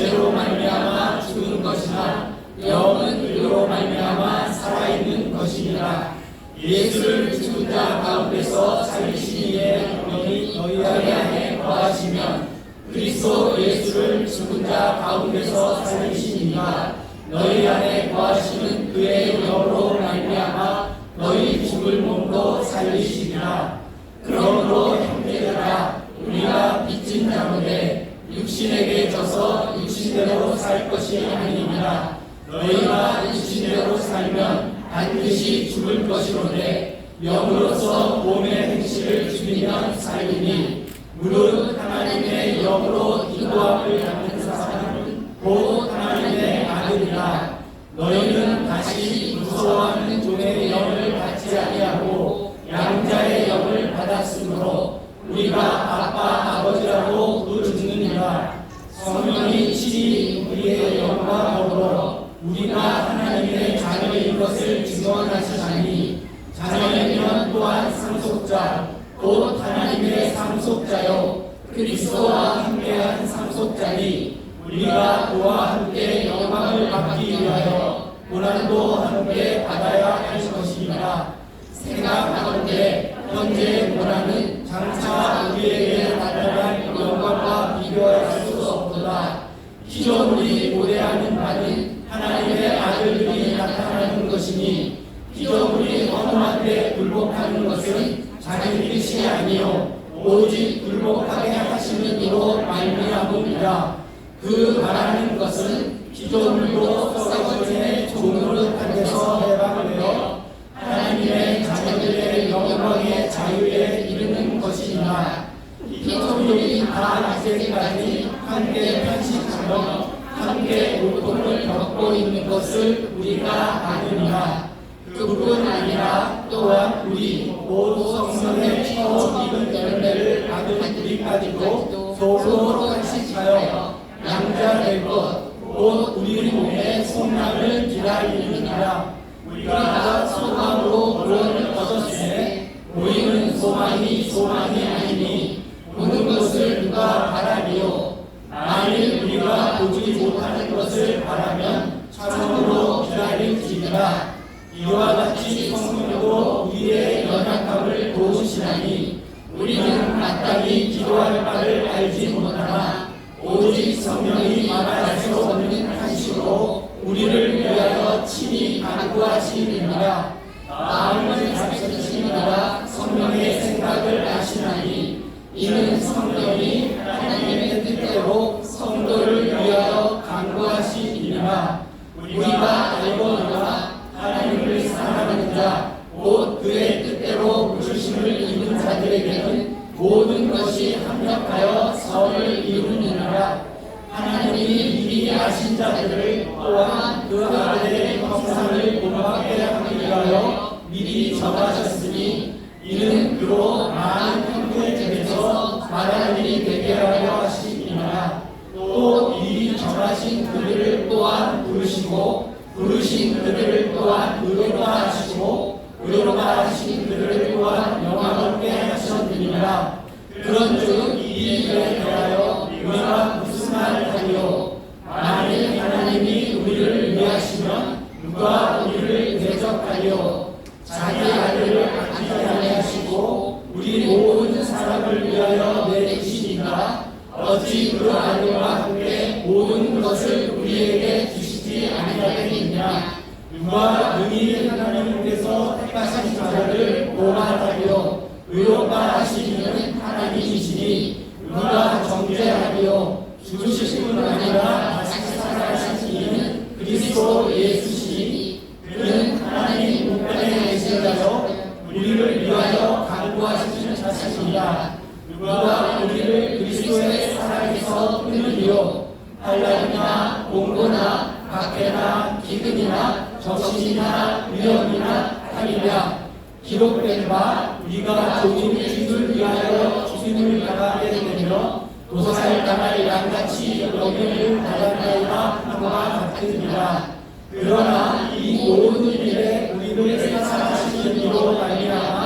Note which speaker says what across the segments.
Speaker 1: 죄로 말미암아 죽은 것이나 영은 의로 말미암아 살아있는 것이니라. 예수를 죽은 자 가운데서 살리시기에 너희 너희 안에 거하시면 그리스도 예수를 죽은 자 가운데서 살리시니가 너희 안에 거하시는 그의 영으로 말미암아 너희 죽을 몸도 살리시리라. 그러므로 형제들아 우리가 빚진 자로되 육신에게 져서 육신대로 살 것이 아니니라 너희가 육신대로 살면 반드시 죽을 것이로되 영으로서 몸의 행실을 죽이면 살리니 무릇 하나님의 영으로 기도함을 받는 사람은 곧 하나님의 아들이라. 너희는 다시 무서워하는 종의 영을 받지 아니하고 양자의 영을 받았으므로 우리가 아빠 아버지라고 부르짖느니라. 성령이 친히 우리의 영과 더불어 우리가 하나님의 자녀인 것을 증언하시나니 자녀이면 또한 상속자 곧 하나님의 상속자요. 그리스도와 함께한 상속자니 우리가 그와 함께 영광을 받기 위하여 고난도 함께 받아야 할 것이니라 생각하건대 현재의 고난은 장차 우리에게 나타날 영광과 비교할 수 없도다. 기존 우리 고대하는 바는 것이니 기존우리 허물한테 굴복하는 것은 자기 뜻이 아니요 오직 굴복하게 하시는 이로 말미암음이라. 그 말하는 것은 기존으로 썩어지는 종으로 단에서 해방되어 하나님의 자녀들의 영광의 자유에 이르는 것이니라. 기존들이 다 이제까지 함께 편식하며 함께 고통을 겪고 있는 것을 우리가 도 속으로 탄식하여 양자 될 것 곧 우리 몸의 속남을 기다리느니라 우리가 소망으로 구원을 얻었으에 보이는 소망이 소망이 아니니 보는 것을 누가 바라리요. 만일 우리가 보지 못하는 것을 바라면 참으로 기다릴지니라 이와 같이 성령도 우리의 연약함을 도우시나니 우리는 마땅히 기도할 바를 알지 못하나 오직 성령이 말할 수 없는 한식으로 우리를 위하여 친히 간구하시느니라. 마음을 잡수시느라. 성령의 생각을 아시나니 이는 성령이 미리 정하셨으니 이는 그로 많은 형제 중에서 말할 일이 되게 하려 하시니라. 또 미리 정하신 그들을 또한 부르시고 부르신 그들을 또한 의로가 하시고 의로가 하신 그들을 또한 영광롭게 하셨느니라 그런즉 이 일에 대하여 우리가 무슨 말을 하리요 만일 하나님이 우리를 위하시면 누가 우리를 대적하리요 자기 아들을 아끼지 아니하시고 우리 모든 사람을 위하여 내주시니까 어찌 그 아들과 함께 모든 것을 우리에게 주시지 아니하겠느냐 누가 능히 하나님께서 택하신 자들을 오만하리요 의롭다 하시기는 하나님이시니 누가 정죄하리요 죽으실 뿐 아니라 누가 우리를 그리스도의 사랑에서 끊으리요? 환란이나 공고나 박해나 기근이나 적신이나 위험이나 탈이랴 기록된 바 우리가 조금 주를 위하여 죽임을 당하게 되며 도살 당할 양같이 여기를 받았나이다 함과 같으니라. 그러나 이 모든 일에 우리를 사랑하시는 이로 말미암아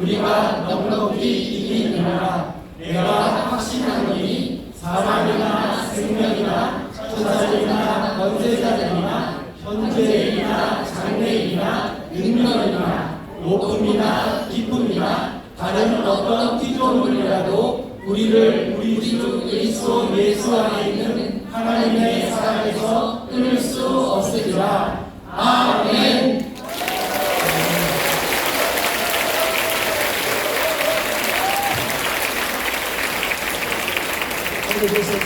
Speaker 1: 우리가 넉넉히 이기느니라 내가 확신하노니 사망이나 생명이나 천사들이나 권세자들이나 현재이나 장래이나 능력이나 높음이나 기쁨이나 다른 어떤 피조물이라도 우리를 우리 주 그리스도 예수 안에 있는 하나님의 사랑에서 끊을 수 없으리라. 아멘.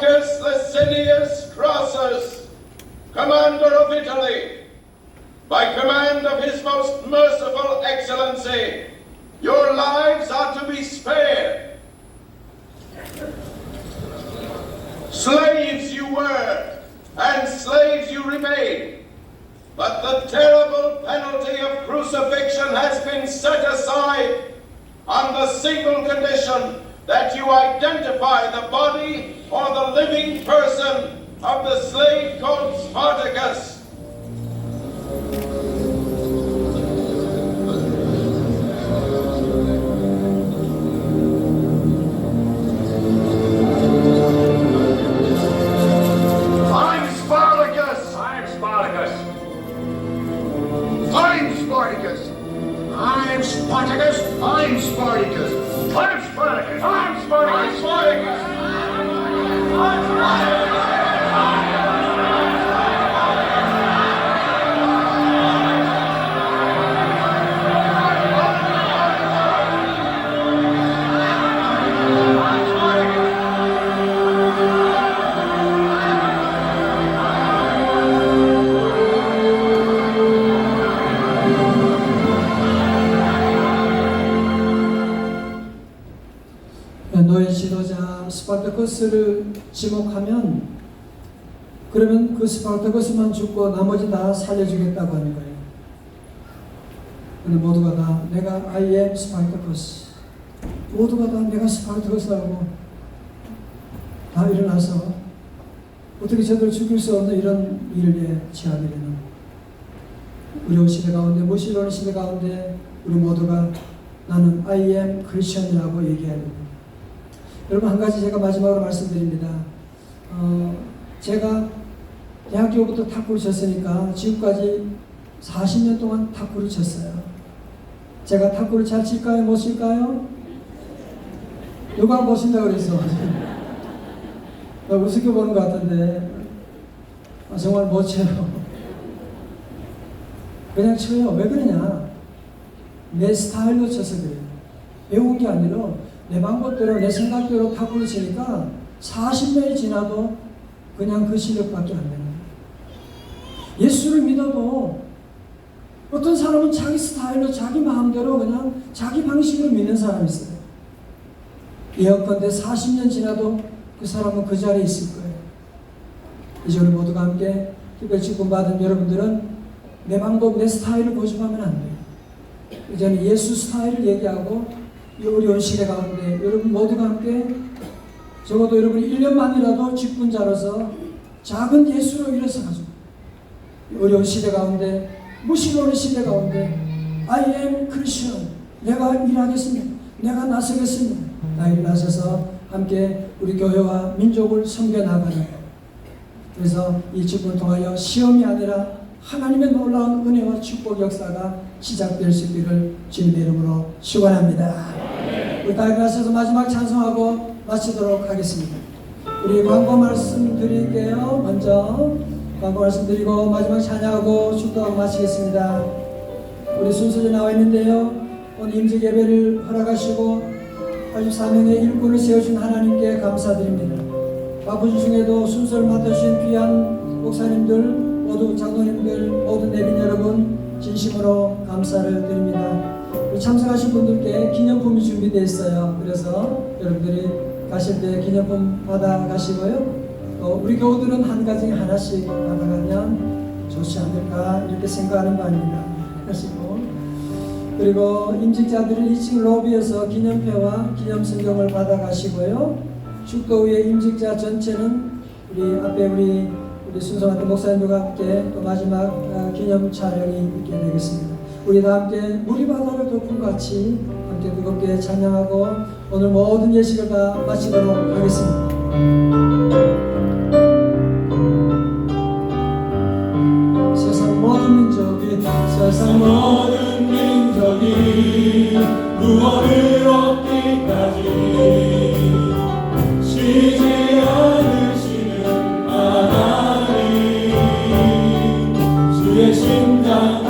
Speaker 2: Marcus Licinius Crassus, commander of Italy. By command of his most merciful excellency, your lives are to be spared. Slaves you were, and slaves you remain. But the terrible penalty of crucifixion has been set aside on the single condition that you identify the body or the living person of the slave called Spartacus.
Speaker 3: 지도자 스파르타쿠스를 지목하면 그러면 그 스파르타쿠스만 죽고 나머지 다 살려주겠다고 하는 거예요. 근데 모두가 다 내가 I am 스파르타쿠스 모두가 다 내가 스파르타쿠스라고 다 일어나서 어떻게 저들을 죽일 수 없는 이런 일에 취하게 되는 어려운 시대 가운데 무시로운 시대 가운데 우리 모두가 나는 I am 크리스천이라고 됩니다. 여러분 한 가지 제가 마지막으로 말씀드립니다. 어, 제가 대학교부터 탁구를 쳤으니까 지금까지 40년 동안 탁구를 쳤어요. 제가 탁구를 잘 칠까요? 못 칠까요? 누가 못 친다고 그랬어? 나 우습게 보는 것 같은데 아, 정말 못 쳐요. 그냥 쳐요. 왜 그러냐? 내 스타일로 쳐서 그래요. 배운 게 아니라 내 방법대로 내 생각대로 탁구를 치니까 40년이 지나도 그냥 그 실력밖에 안 되는 거예요. 예수를 믿어도 어떤 사람은 자기 스타일로 자기 마음대로 그냥 자기 방식으로 믿는 사람이 있어요. 예언컨대 40년 지나도 그 사람은 그 자리에 있을 거예요. 이제 우리 모두가 함께 특별 직분 받은 여러분들은 내 방법, 내 스타일을 고집하면 안 돼요. 이제는 예수 스타일을 얘기하고 이 어려운 시대 가운데 여러분 모두가 함께 적어도 여러분 1년만이라도 직분자로서 작은 예수로 일어서가지고 이 어려운 시대 가운데 무시로운 시대 가운데 I am Christian. 내가 일하겠습니다. 내가 나서겠습니다. 나이를 나서서 함께 우리 교회와 민족을 섬겨나가는 것 그래서 이 직분을 통하여 시험이 아니라 하나님의 놀라운 은혜와 축복 역사가 시작될 수 있기를 주님의 이름으로 축원합니다. 우리 다 일어나셔서 마지막 찬송하고 마치도록 하겠습니다. 우리 광고 말씀 드릴게요. 먼저 광고 말씀 드리고 마지막 찬양하고 축도하고 마치겠습니다. 우리 순서에 나와 있는데요. 오늘 임직 예배를 허락하시고 84명의 일꾼을 세워준 하나님께 감사드립니다. 바쁜 중에도 순서를 맡아주신 귀한 목사님들, 모두 장로님들, 모든 내빈 여러분 진심으로 감사를 드립니다. 참석하신 분들께 기념품이 준비되어 있어요. 그래서 여러분들이 가실 때 기념품 받아 가시고요. 또 우리 교우들은 한 가정에 하나씩 받아가면 좋지 않을까 이렇게 생각하는 바입니다. 하시고 그리고 임직자들은 2층 로비에서 기념표와 기념성경을 받아 가시고요. 축도 후에 임직자 전체는 우리 앞에 우리 우리 순서같은 목사님과 함께 또 마지막 어, 기념 촬영이 있게 되겠습니다. 우리 다 함께 우리 바다를 덮은 같이 함께 뜨겁게 찬양하고 오늘 모든 예식을 다 마치도록 하겠습니다.
Speaker 1: 心的